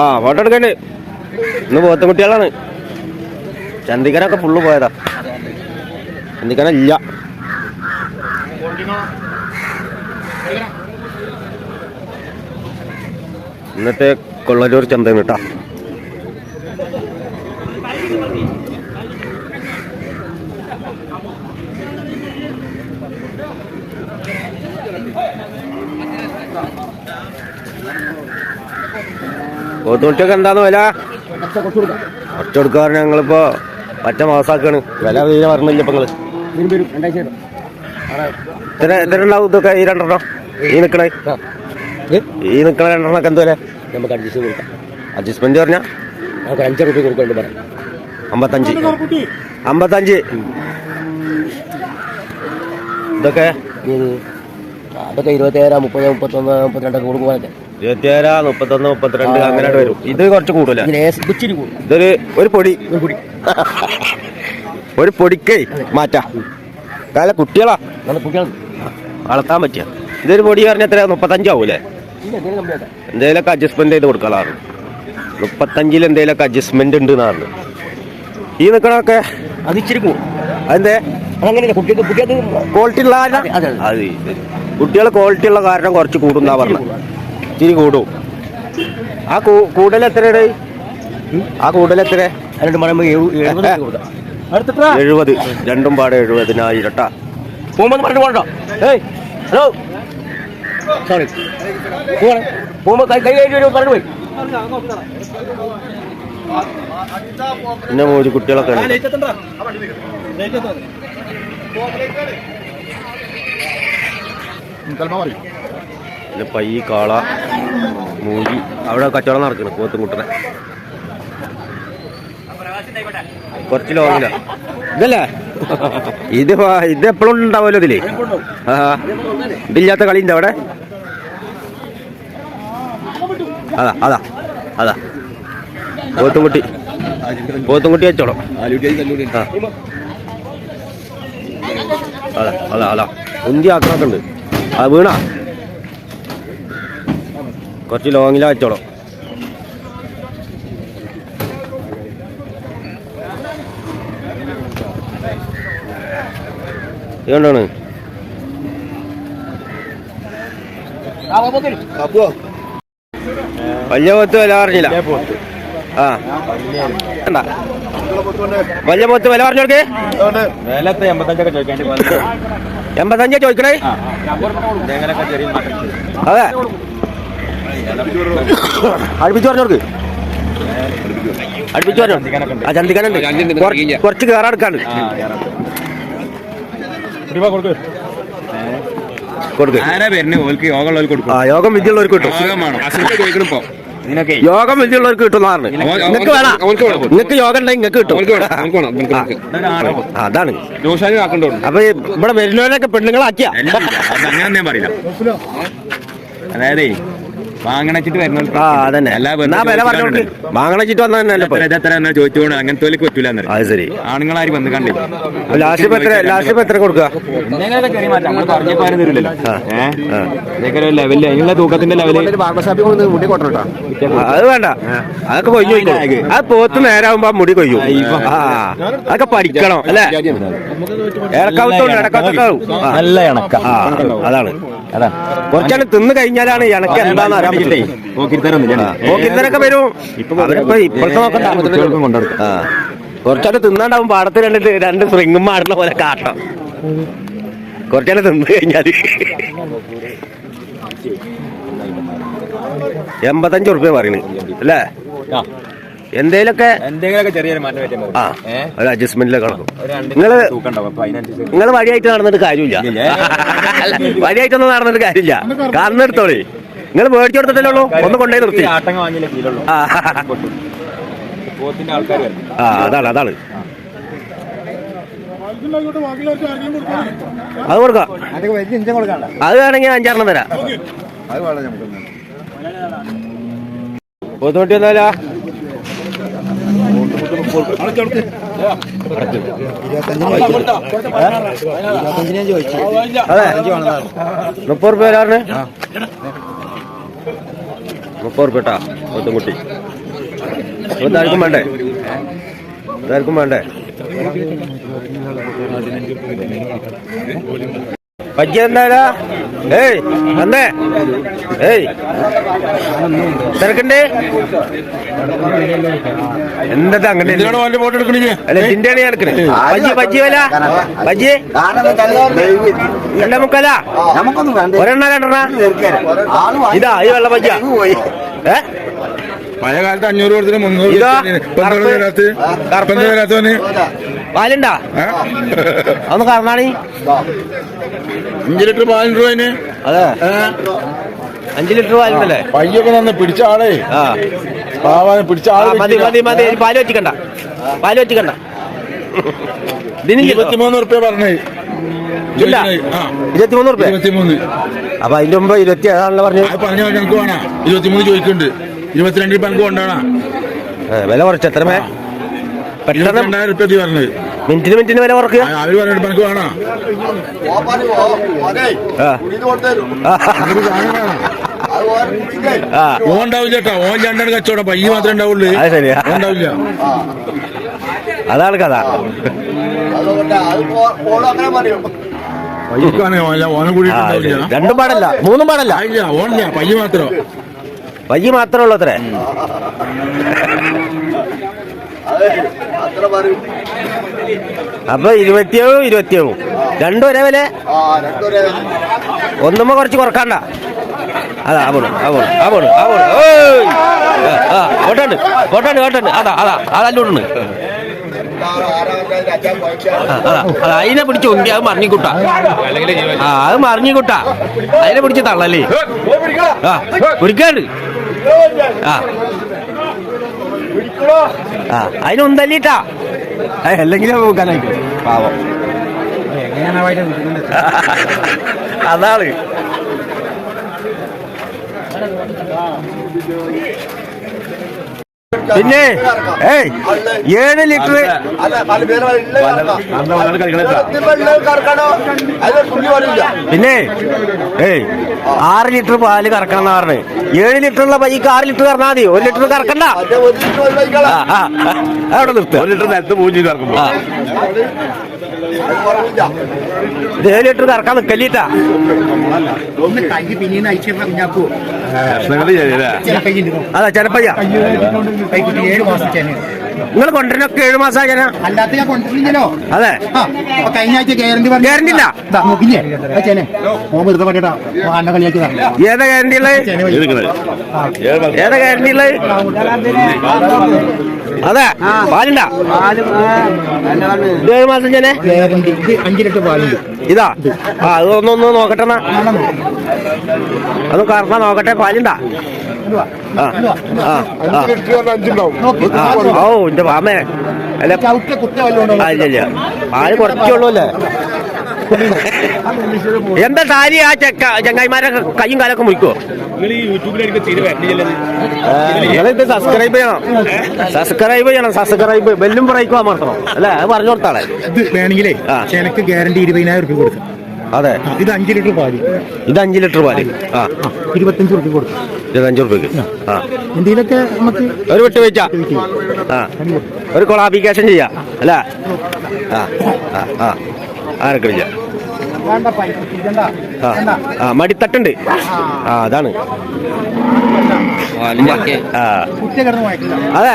ആ ഫോട്ടോ എടുക്കണ്ട്. ഇന്ന് പോത്തും കുട്ടികളാണ്. ചന്തിക്കനൊക്കെ ഫുള്ള് പോയതാ. ചന്ദിക്കനില്ല. ഇന്നത്തെ കൊള്ളലൂർ ചന്തയാണ് കേട്ടാ. പോത്തുകുട്ടിയൊക്കെ എന്താന്ന് വില? കുറച്ച് കൊടുക്കാറ് ഞങ്ങളിപ്പോ പറ്റ മാസാക്കാണ്. വില തീരെ വരുന്നില്ല ഇപ്പൊ നിങ്ങൾ. എത്ര ഉണ്ടാവും ഇതൊക്കെ ഈ രണ്ടെണ്ണം. ഈ നിക്കണേ. ഈ നിക്കണ രണ്ടെണ്ണൊക്കെ എന്തോ നമുക്ക് അഡ്ജസ്റ്റ് കൊടുക്കാം. അഡ്ജസ്റ്റ്മെന്റ് പറഞ്ഞ? നമുക്ക് അഞ്ചര റുപ്യ കൊടുക്കണ്ട് പറയാം. അമ്പത്തഞ്ച്. അമ്പത്തഞ്ച്. ഇതൊക്കെ ഇത് അതൊക്കെ ഇരുപത്തിയേഴ് മുപ്പത് മുപ്പത്തൊന്ന് മുപ്പത്തിരണ്ടൊക്കെ കൊടുക്കുവാനല്ലേ ഇരുപത്തിയേഴ് മുപ്പത്തൊന്ന് മുപ്പത്തിരണ്ട് അങ്ങനെ വരും. ഇത് കുറച്ച് കൂടുതല. ഇച്ചിരി ഇതൊരു ഒരു പൊടി. ഒരു പൊടി. ഒരു പൊടിക്കേ മാറ്റാ. കാല കുട്ടികളാ. നല്ല കുട്ടികൾ. വളർത്താൻ പറ്റിയ. ഇതൊരു പൊടി പറഞ്ഞ എത്ര മുപ്പത്തഞ്ചാവൂലേ ഇല്ല എന്തെങ്കിലും കമ്പ്ലീറ്റ് എന്തേലൊക്കെ അഡ്ജസ്റ്റ്മെന്റ് ചെയ്ത് കൊടുക്കാറാണ് മുപ്പത്തഞ്ചിൽ എന്തേലൊക്കെ അഡ്ജസ്റ്റ്മെന്റ് ഉണ്ട് എന്നാണ് ഈ നിക്കണൊക്കെ അത് ഇച്ചിരി അതെന്തേ? അതങ്ങനെയല്ല കുട്ടികൾക്ക് കുട്ടികൾക്ക് ക്വാളിറ്റി ഉള്ള. അത് കുട്ടികൾ ക്വാളിറ്റി ഉള്ള കാരണം കുറച്ച് കൂടുന്നാ പറഞ്ഞു. ഇച്ചിരി കൂടും. ആ കൂ- കൂടൽ എത്രയുടെ? ആ കൂടൽ എത്ര അതിനോട് പറയുമ്പോൾ എഴുപത് രണ്ടും പാടെ എഴുപതിനായിരം പോകുമ്പോൾ പറഞ്ഞു പോകണ്ടോ. ഏയ് ഹലോ. സോറി പോകുമ്പോൾ കൈ പറഞ്ഞു പോയി. പിന്നെ മോര് കുട്ടികളൊക്കെ ഉണ്ട്. പിന്നെ പൈ കാള മൂരി അവിടെ കച്ചവടം നടക്കണം പോത്തും കുട്ടനെ കുറച്ച് ലോങ്ങില. ഇതല്ലേ? ഇത് ഇത് എപ്പോഴും ഉണ്ടാവുമല്ലോ ഇതിൽ? ഇതില്ലാത്ത കളി ഉണ്ട് അവിടെ? അതാ അതാ അതാ. പോത്തുംകുട്ടി പോത്തുംകുട്ടി വെച്ചോളൂ അതാ അതാ അതാ. ഉന്തി ആക്കണൊക്കെ ആ വീണ. കുറച്ച് ലോങ്ങിലാ വെച്ചോളൂ ഇതുകൊണ്ടാണ് വലിയ പൊത്ത് വില പറഞ്ഞില്ല. ആ. കണ്ട. വലിയ പൊത്ത് വില പറഞ്ഞോർക്ക് വിലത്തെ എൺപത്തഞ്ചൊക്കെ ചോദിക്കേണ്ടി എൺപത്തഞ്ചാ ചോദിക്കണേ? അതെ. അടുപ്പിച്ച് പറഞ്ഞോർക്ക്. അടുപ്പിച്ച് പറഞ്ഞോ? ആ ചന്തിക്കാനുണ്ട് കുറച്ച് എടുക്കാണ്ട് കൊടുക്ക്. യോഗ യോഗം വിദ്യയുള്ളവർക്ക് കിട്ടും. യോഗമാണ് അസുഖം ചോദിക്കണം ഇപ്പൊ. ഇതിനൊക്കെ യോഗം വലിയുള്ളവർക്ക് കിട്ടും പറഞ്ഞു നിങ്ങൾക്ക് വേണം? നിങ്ങൾക്ക് യോഗം ഉണ്ടെങ്കിൽ നിങ്ങൾക്ക് കിട്ടും. അതാണ്. അപ്പൊ ഇവിടെ വരുന്നവരൊക്കെ പെണ്ണുങ്ങളാക്കിയ. ഞാൻ പറയില്ല. അതായത് വാങ്ങണച്ചിട്ട് വരുന്ന ആ അതന്നെ. എന്നാ വില പറഞ്ഞോണ്ട് വാങ്ങണച്ചിട്ട് വന്ന തന്നെ ഇപ്പൊ? എത്ര ചോദിച്ചോണ്ട് അങ്ങനത്തെ പറ്റൂല അത് ശരി. ആണുങ്ങളാരും വന്ന് കണ്ടേ ലാസ്റ്റ് ഇപ്പൊ എത്ര ലാസ്റ്റ് ഇപ്പൊ എത്ര കൊടുക്കുക? എന്തെങ്കിലുമൊക്കെ ചെറിയ മാറ്റം. നമ്മൾ പറഞ്ഞപ്പോ ആരും തരില്ലല്ലോ. ആ. ഏഹ് ഇതൊക്കെ ഒരു ലെവലിൽ അതിനുള്ള തൂക്കത്തിന്റെ അത് വേണ്ട. അതൊക്കെ കൊയ്ഞ്ഞു പോയിക്കോളും. അത് പോത്ത് നേരാകുമ്പോ ആ മുടി കൊയ്യും. ആ അതൊക്കെ പഠിക്കണം അല്ലേ? ഇടക്കാവത്തോണ്ട് നല്ല ഇണക്ക. ആ അതാണ്. അതാ കുറച്ചാണ് തിന്ന് കഴിഞ്ഞാലാണ് ഇണക്ക് എന്താന്ന് അറിയാൻ വരും. ഇപ്പോഴത്തെ നോക്കണ്ട കൊണ്ടെടുക്കും കുറച്ചാണ് തിന്നാണ്ടാവും പാടത്ത് രണ്ടിട്ട് രണ്ട് സ്പ്രിങ്ങും പാടുന്ന പോലെ കാട്ടം കുറച്ചാണ് തിന്നു കഴിഞ്ഞാൽ എൺപത്തഞ്ച് ഉറുപ്പ്യ പറയണ് അല്ലേ? എന്തേലൊക്കെ ഒരു അഡ്ജസ്റ്റ്മെന്റിലൊക്കെ നടക്കും. രണ്ട് നിങ്ങൾ നിങ്ങൾ വഴിയായിട്ട് നടന്നിട്ട് കാര്യമില്ല. വഴിയായിട്ടൊന്നും നടന്നിട്ട് കാര്യമില്ല. കാണുന്നെടുത്തോളേ നിങ്ങൾ മേടിച്ചു കൊടുത്തിട്ടല്ലേ ഉള്ളൂ? ഒന്ന് കൊണ്ടേ നിർത്തി. ആ. പോത്തിന്റെ ആൾക്കാർ ആ അതാണ് അതാണ്. അത് കൊടുക്കാം. അത് വേണമെങ്കിൽ അഞ്ചാറെണ്ണം തരാം. പോത്തോട്ടി അതെ മുപ്പത് റുപ്യ വരാറിന് മുപ്പത് റുപ്യ കൊത്തുംകുട്ടി ഇതാർക്കും വേണ്ടേ? ഇതാർക്കും വേണ്ടേ? പജ്ജ ഏയ് അന്നേ ഏയ്. തിരക്കണ്ടേ? എന്താ അങ്ങനെ? അല്ല ഇതിന്റെയാണ് ഞാൻ എടുക്കണേ. ബജ്ജി ബജ്ജി വില ബജ്ജി രണ്ടേ മുക്കാല ഒരെണ്ണ രണ്ടെണ്ണ? ഇതാ ഈ വെള്ള ബജ്ജ ഏ? പഴയ കാലത്ത് അഞ്ഞൂറ് കൊടുത്തിട്ട് മുന്നൂറ് ഇതാ, കറുപ്പ്. കറുപ്പ്. പാലുണ്ടാ? അതൊന്ന് കറന്നാണി അഞ്ച് ലിറ്റർ പാലിന് രൂപന് അതെ. അഞ്ച് ലിറ്റർ പാലുണ്ടല്ലേ പയ്യൊക്കെ നന്ന് പിടിച്ച ആളെ. ആ. പാവാനെ പിടിച്ച ആൾ മതി മതി മതി. പാൽ വെച്ചിക്കണ്ട പാൽ വെച്ചിക്കണ്ട ഇരുപത്തിമൂന്ന് റുപ്യ പറഞ്ഞേ. ഇല്ല. ഇരുപത്തിമൂന്ന് റുപ്യ ഇരുപത്തിമൂന്ന്. അപ്പൊ അതിന്റെ മുമ്പ് ഇരുപത്തി ഏഴാണല്ലോ പറഞ്ഞു. പറഞ്ഞു ഞങ്ങൾക്ക് വേണം? ഇരുപത്തിമൂന്ന് ചോദിക്കുന്നുണ്ട്. ഇരുപത്തിരണ്ടിൽ പങ്ക് കൊണ്ടാണ്? വില കുറച്ച്. എത്ര മേ പെട്ടെന്ന് ഇരുപത്തിരണ്ടായിരം റുപ്യ തീ പറഞ്ഞത്. മിനിറ്റിന് മിനിറ്റിന് വില കുറക്കുക ആ, അവർ പറഞ്ഞിട്ട് പങ്ക് വേണം? ആ. ആ. ഓൻ ഉണ്ടാവില്ല കേട്ടോ. ഓൻ രണ്ടാണ് കച്ചവടം. പയ്യ മാത്രമേ ഉണ്ടാവുള്ളൂ. അത് ശരിയാ. ഓൻ ഉണ്ടാവില്ല. അതാണ് കഥ. രണ്ടും പാടല്ല. മൂന്നും പാടല്ല. പയ്യ മാത്രമേ ഉള്ളൂ അത്രേ അപ്പൊ ഇരുപത്തിയേഴും ഇരുപത്തിയേഴും. രണ്ടും ഒരേ വില? ഒന്നുമ്പോ കുറച്ച് കുറക്കണ്ട. അതാ ആ പോണു ആ പോണു കേട്ടുണ്ട് കേട്ടുണ്ട് ഓട്ടുണ്ട് അതാ അതാ അതല്ലോണ്ട് അതാ അതാ അതിനെ പിടിച്ച് ഉണ്ടി അത് മറിഞ്ഞിക്കുട്ട. ആ അത് മറിഞ്ഞിക്കുട്ട. അതിനെ പിടിച്ച് തള്ളല്ലേ ആ കുരിക്കാണ്ട് ആ. ആ അതിനൊന്തല്ലിട്ടാ അല്ലെങ്കിലും പോകാനായിട്ട് പാവം. അതാണ്. പിന്നെ ഏയ് ഏഴ് ലിറ്റർ പിന്നെ ഏയ് ആറ് ലിറ്റർ പാൽ കറക്കണം എന്ന് പറഞ്ഞു. ഏഴ് ലിറ്റർ ഉള്ള ബൈക്ക് ആറ് ലിറ്റർ കറന്നാ മതി. ഒരു ലിറ്റർ കറക്കണ്ട. അവിടെ നിർത്തുക ഒരു ലിറ്റർ നേരത്തെ പൂജ്യം കറക്കുമ്പോ. ഇത് തറക്കാൻ ലിറ്റർ കറക്കാൻ നിക്കല്ലിട്ടാ ഒന്ന് കൈ പിന്നീന്ന് അയച്ചു കുഞ്ഞാക്കൂ അതാ ചെലപ്പയ്യാ ഏഴ് മാസം നിങ്ങൾ കൊണ്ടുവരുന്നൊക്കെ ഏഴ് മാസം ജന അല്ലാത്ത ഞാൻ കൊണ്ടിട്ടില്ലല്ലോ അതെ. കഴിഞ്ഞ ആഴ്ച ഗ്യാരണ്ടി പറഞ്ഞു ഗ്യാരണ്ടി ഇല്ല? നോക്കിഞ്ഞേ ചേനെ. ഓ വെറുതെ പറഞ്ഞിട്ടാ അന്ന കളിയാക്കിയതാ. ഏതാ ഗ്യാരണ്ടി ഉള്ളത്? ഏതാ ഗ്യാരണ്ടി ഉള്ളത്? അതെ. പാലുണ്ടാ. ഏഴു മാസം ചേനെ? അഞ്ച് ലിറ്റർ പാലുണ്ട് ഇതാ. ആ അതൊന്നൊന്ന് നോക്കട്ടെ എന്നാ അത് കറന്നാ നോക്കട്ടെ. പാലുണ്ടാ. ഓ എന്റെ പാമേ അല്ല ഇല്ല പാൽ കുറച്ചുള്ളൂ അല്ലേ എന്താ സാരി ആ ചെക്ക ചങ്ങായിമാരെ കയ്യും കാലൊക്കെ മുറിക്കോ? നിങ്ങളിത് സബ്സ്ക്രൈബ് ചെയ്യണം. സബ്സ്ക്രൈബ് ചെയ്യണം സബ്സ്ക്രൈബ് ബെല്ലും പറയിക്കുക അമർത്തണം. അല്ലേ? അത് പറഞ്ഞു കൊടുത്താളെ. ഇത് വേണമെങ്കിലേ. ഗ്യാരണ്ടി ഇരുപതിനായിരം രൂപ കൊടുക്കും. അതെ. ഇത് അഞ്ച് ലിറ്റർ പാൽ. ഇത് അഞ്ച് ലിറ്റർ പാൽ. ആ. ഇരുപത്തഞ്ച് റുപ്യ കൊടുക്കും ഇരുപത്തഞ്ച് റുപ്യക്ക് ആ. എന്തെങ്കിലുമൊക്കെ നമുക്ക് ഒരു വിട്ട് വെച്ചാ. ആ. ഒരു കൊളാപ്ലിക്കേഷൻ ചെയ്യാം. അല്ല? ആ. ആ. ആ. ആരൊക്കെ ആ മടിത്തട്ടുണ്ട്. ആ. അതാണ്. അതെ.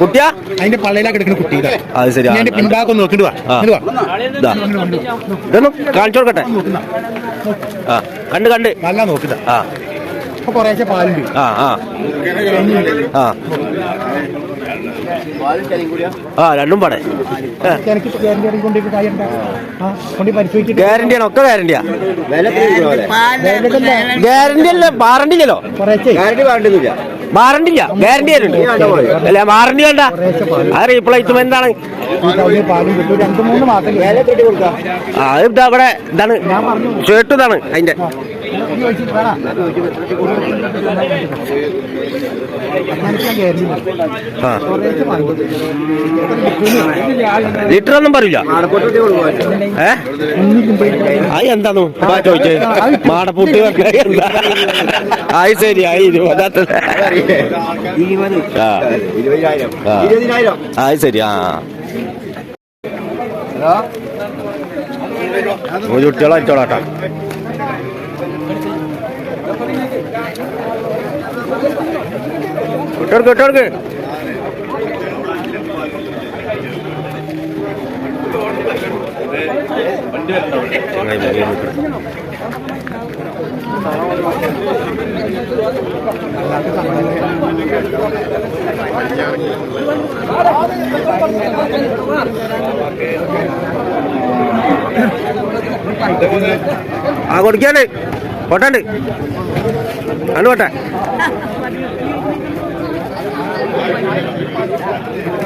കുട്ടിയാ? അതിന്റെ പള്ളയിലാ കിടക്കുന്ന കുട്ടി അത് ശരി ഞാൻ പിൻഭാഗം നോക്കിട്ട് വാ. ആ. വാ. ഇതാ. ഇതൊന്നും കാണിച്ചു കൊടുക്കട്ടെ. ആ കണ്ട് കണ്ട്. നല്ല നോക്കിട്ട് ആ. കുറേശ്ശെ പാലുണ്ട്. ആ ആ. ആ. ആ രണ്ടും പാടെ. ഗ്യാരണ്ടി ആണ് ഗ്യാരണ്ടിയാണ് ഒക്കെ ഗ്യാരണ്ടിയാ ഗ്യാരണ്ടി അല്ല വാറണ്ടി ഇല്ലല്ലോ. വാറണ്ടി ഇല്ല ഗ്യാരണ്ടി ആയിരുന്നു അല്ല വാറണ്ടി വേണ്ട. ആ റീപ്ലേസ്മെന്റ് ആണ്. അത് ഇതാ ഇവിടെ ഇതാണ്. ഷർട്ട് ഇതാണ് അതിന്റെ ലിറ്റർ ഒന്നും പറയില്ല ഏ? അത് എന്താന്നു ചോദിച്ചേ. മാടപ്പൂട്ടി പറഞ്ഞ എന്താ? ആയി ശരി ആയി ഇരുപതാത്ത ആ. ആ. അത് ശരി ആ. ഒരു കുട്ടികളെ അയച്ചോളാട്ടാ പോയി നിൽക്കണം. ആ കൊടുക്കാണ്ട് പൊട്ടണ്ട് അണ്ട് പോട്ടെ.